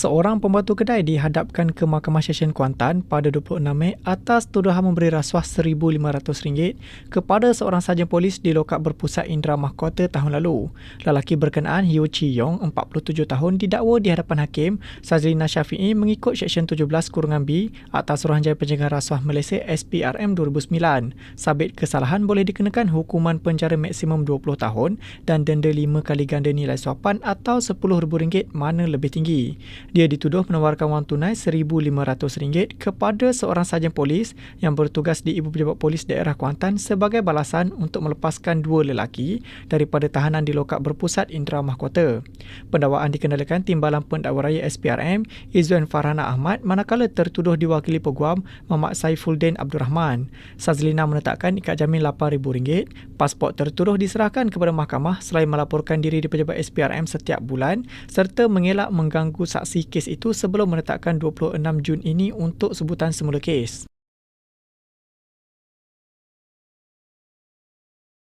Seorang pembantu kedai dihadapkan ke Mahkamah Session Kuantan pada 26 Mei atas tuduhan memberi rasuah RM1,500 kepada seorang sarjan polis di lokap berpusat Indra Mahkota tahun lalu. Lelaki berkenaan Hiu Chi Yong, 47 tahun, didakwa di hadapan Hakim Sazlina Syafi'i mengikut Seksyen 17 kurungan B atas Suruhanjaya Pencegahan Rasuah Malaysia SPRM 2009. Sabit kesalahan boleh dikenakan hukuman penjara maksimum 20 tahun dan denda 5 kali ganda nilai suapan atau RM10,000 mana lebih tinggi. Dia dituduh menawarkan wang tunai RM1,500 kepada seorang sarjan polis yang bertugas di Ibu Pejabat Polis Daerah Kuantan sebagai balasan untuk melepaskan dua lelaki daripada tahanan di lokap berpusat Indra Mahkota. Pendakwaan dikendalikan Timbalan Pendakwa Raya SPRM Izzuan Farhana Ahmad manakala tertuduh diwakili Peguam Muhammad Saifuldin Abdul Rahman. Sazlina menetapkan ikat jamin RM8,000. Pasport tertuduh diserahkan kepada mahkamah selain melaporkan diri di Pejabat SPRM setiap bulan serta mengelak mengganggu saksi kes itu sebelum menetapkan 26 Jun ini untuk sebutan semula kes.